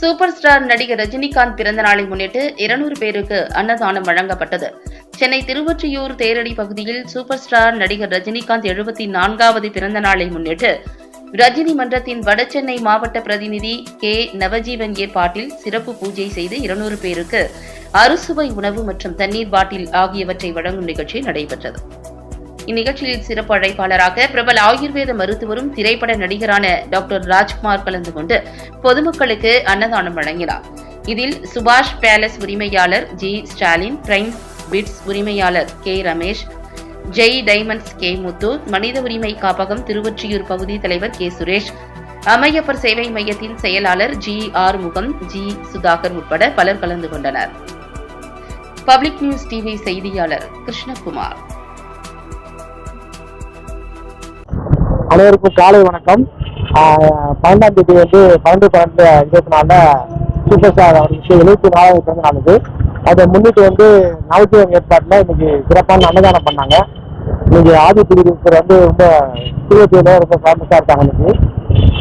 Super star நடிகர் ரஜினிகாந்த் பிறந்த நாளை முன்னிட்டு இருநூறு பேருக்கு அன்னதானம் வழங்கப்பட்டது. சென்னை திருவொற்றியூர் தேரடி பகுதியில் சூப்பர் ஸ்டார் நடிகர் ரஜினிகாந்த் எழுபத்தி நான்காவது பிறந்த நாளை முன்னிட்டு ரஜினி மன்றத்தின் வடசென்னை மாவட்ட பிரதிநிதி கே. நவஜீவன் ஏற்பாட்டில் சிறப்பு பூஜை செய்து இருநூறு பேருக்கு அறுசுவை உணவு மற்றும் தண்ணீர் பாட்டில் ஆகியவற்றை வழங்கும் நிகழ்ச்சி நடைபெற்றது. இந்நிகழ்ச்சியில் சிறப்பு அழைப்பாளராக பிரபல ஆயுர்வேத மருத்துவரும் திரைப்பட நடிகரான டாக்டர் ராஜ்குமார் கலந்து கொண்டு பொதுமக்களுக்கு அன்னதானம் வழங்கினார். இதில் சுபாஷ் பேலஸ் உரிமையாளர் ஜி ஸ்டாலின் பிரைம் பிட்ஸ் உரிமையாளர் K Ramesh Jai diamonds K Muthu மனித உரிமை காப்பகம் திருவொற்றியூர் பகுதி தலைவர் கே சுரேஷ் அம்மையப்பர் சேவை மையத்தின் செயலாளர் ஜி ஆறுமுகம் ஜி சுதாகர் உட்பட பலர் கலந்து கொண்டனர். பப்ளிக் நியூஸ் டிவி செய்தியாளர் கிருஷ்ணகுமார். அனைவருக்கும் காலை வணக்கம். பன்னெண்டாம் தேதி வந்து பன்னெண்டு பன்னெண்டு இருபத்தி நாலுல சூப்பர் ஸ்டார் அவருக்கு எழுபத்தி நாலாவது பிறந்த நாளுக்கு அதை முன்னிட்டு வந்து நவஜீவன் ஏற்பாட்டில் இன்னைக்கு சிறப்பான அன்னதானம் பண்ணாங்க. இன்னைக்கு ஆதி பிரிவினர் வந்து ரொம்ப திருவத்தூர்ல ரொம்ப ஃபேமஸாக இருக்காங்க இன்னைக்கு.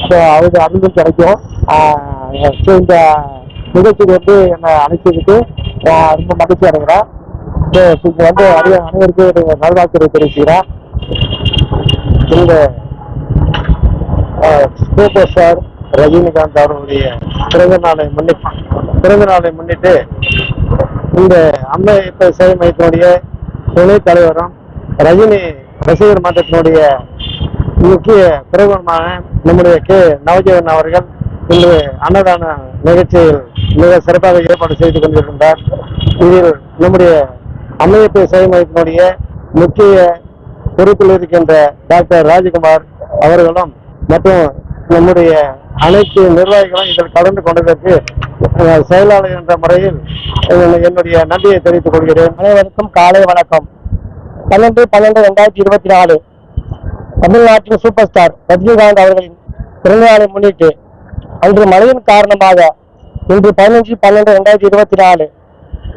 ஸோ அவருக்கு அருளும் கிடைக்கும். ஸோ இந்த நிகழ்ச்சிக்கு வந்து என்னை அழைச்சதுக்கு ரொம்ப மகிழ்ச்சி அடைகிறேன். ஸோ இங்கே வந்து அனைவ- அனைவருக்கும் நல்வாழ்த்துறை தெரிவிக்கிறேன் இந்த சூப்பர் ஸ்டார் ரஜினிகாந்த் அவருடைய பிறந்த நாளை முன்னிட்டு பிறந்த நாளை முன்னிட்டு இந்த அம்மை இப்ப சேவை மையத்தினுடைய துணை தலைவரும் ரஜினி ரசிகர் மன்றத்தினுடைய முக்கிய பிரபலமான நம்முடைய கே. நவஜீவன் அவர்கள் இன்று அன்னதான நிகழ்ச்சியில் மிக சிறப்பாக ஏற்பாடு செய்து கொண்டிருக்கின்றார். இதில் நம்முடைய அம்மையப்பை சேவை மையத்தினுடைய முக்கிய பொறுப்பில் இருக்கின்ற டாக்டர் ராஜகுமார் அவர்களும் மற்றும் நம்முடைய அனைத்து நிர்வாகிகளும் இதில் கலந்து கொண்டதற்கு செயலாளர் என்ற முறையில் என்னுடைய- நன்றியை தெரிவித்துக் கொள்கிறேன். அனைவருக்கும் காலை வணக்கம். பன்னெண்டு பன்னெண்டு ரெண்டாயிரத்தி இருபத்தி நாலு. தமிழ்நாட்டின் சூப்பர் ஸ்டார் ரஜினிகாந்த் அவர்களின் பிறந்தநாளை முன்னிட்டு அன்று மழையின் காரணமாக இன்று பதினஞ்சு பன்னெண்டு ரெண்டாயிரத்தி இருபத்தி நாலு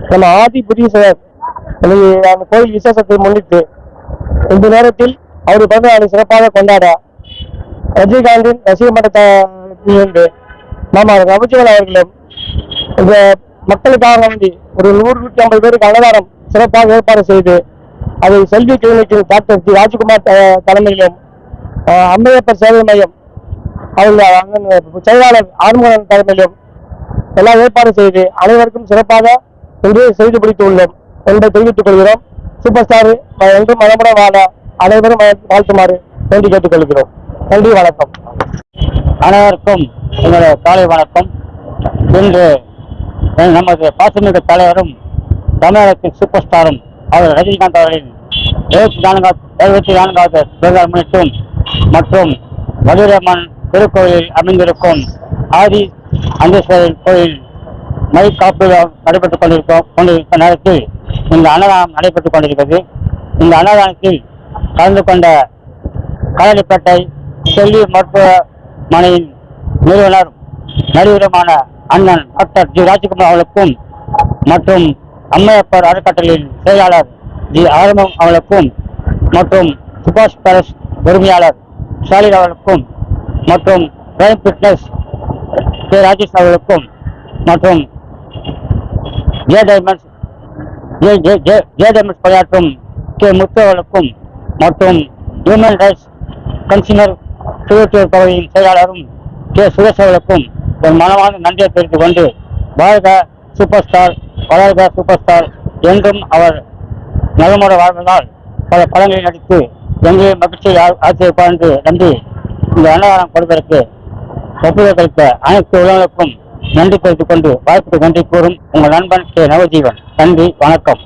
நம்ம ஆதி புதீஸ்வரர் அந்த கோயில் விசேஷத்தை முன்னிட்டு இந்த நேரத்தில் அவர் பிறந்தநாளை சிறப்பாக கொண்டாட ரஜினிகாந்தின் ரசிக மன்றத்திலிருந்து மாமா அமைச்சர்கள் அவர்களும் இந்த மக்களுக்காக வேண்டி ஒரு நூறு நூற்றி ஐம்பது பேருக்கு அன்னதானம் சிறப்பாக ஏற்பாடு செய்து அதை செல்வி கிளினிக்கில் டாக்டர் டி ராஜ்குமார் த- தலைமையிலும் அம்மையப்பர் சேவை மையம் அவங்க அங்க செயலாளர் ஆறுமுகன் தலைமையிலும் எல்லாம் ஏற்பாடு செய்து அனைவருக்கும் சிறப்பாக இன்று செய்து பிடித்துள்ளோம் என்பதை தெரிவித்துக் கொள்கிறோம். சூப்பர் ஸ்டார் என்றும் மனமுடன் வாழ அனைவரும் வாழ்த்துமாறு வேண்டி கேட்டுக்கொள்கிறோம் கல்வி வணக்கம். அனைவருக்கும் எங்களுடைய காலை வணக்கம். இன்று நமது பாசமிகு தலைவரும் தமிழகத்தின் சூப்பர் ஸ்டாரும் அவர் ரஜினிகாந்த் அவர்களின் எழுபத்தி நான்காவது எழுபத்தி நான்காவது பிறந்த முன்னிட்டும் மற்றும் மதுரமன் திருக்கோயிலில் அமைந்திருக்கும் ஆதி அந்தேஸ்வரர் கோயில் மை காப்பீடு நடைபெற்றுக் கொண்டிருக்கும் கொண்டிருக்க நேரத்தில் இந்த அன்னதானம் நடைபெற்றுக் கொண்டிருக்கிறது. இந்த அன்னதானத்தில் கலந்து கொண்ட கடலிப்பேட்டை செல்வி மருத்துவமனையின் நிறுவனர் நடிகருமான அண்ணன் டாக்டர் ஜி. ராஜ்குமார் அவர்களுக்கும் மற்றும் அம்மையப்பர் அறக்கட்டளையின் செயலாளர் ஜி. ஆரம்பம் அவர்களுக்கும் மற்றும் சுபாஷ் பரஸ் உரிமையாளர் ஸ்டாலின் அவர்களுக்கும் மற்றும் பிரைம் ஃபிட்னஸ் கே. ராஜேஷ் அவர்களுக்கும் மற்றும் J. Diamonds J. J. J. J. Diamonds பணியாற்றும் கே. முத்து அவர்களுக்கும் மற்றும் ஹியூமன் ரைட்ஸ் கன்சியூமர் திருவத்தூர் பகுதியின் செயலாளரும் கே. சுரேஷ் அவர்களுக்கும் என் மனமான நன்றியை தெரிவித்துக் கொண்டு பாரத சூப்பர் ஸ்டார் வளர்க சூப்பர் ஸ்டார் என்றும் அவர் நலமுறை வாழ்வதால் பல படங்களில் நடித்து எங்களையும் மகிழ்ச்சியை ஆட்சியப்பார் என்று நன்றி இந்த அன்னதானம் கொடுப்பதற்கு ஒப்புதல் அனைத்து உலகளுக்கும் நன்றி தெரிவித்துக் கொண்டு வாய்ப்புக்கு நன்றி கூறும் உங்கள் நண்பன் கே. நவஜீவன். நன்றி வணக்கம்.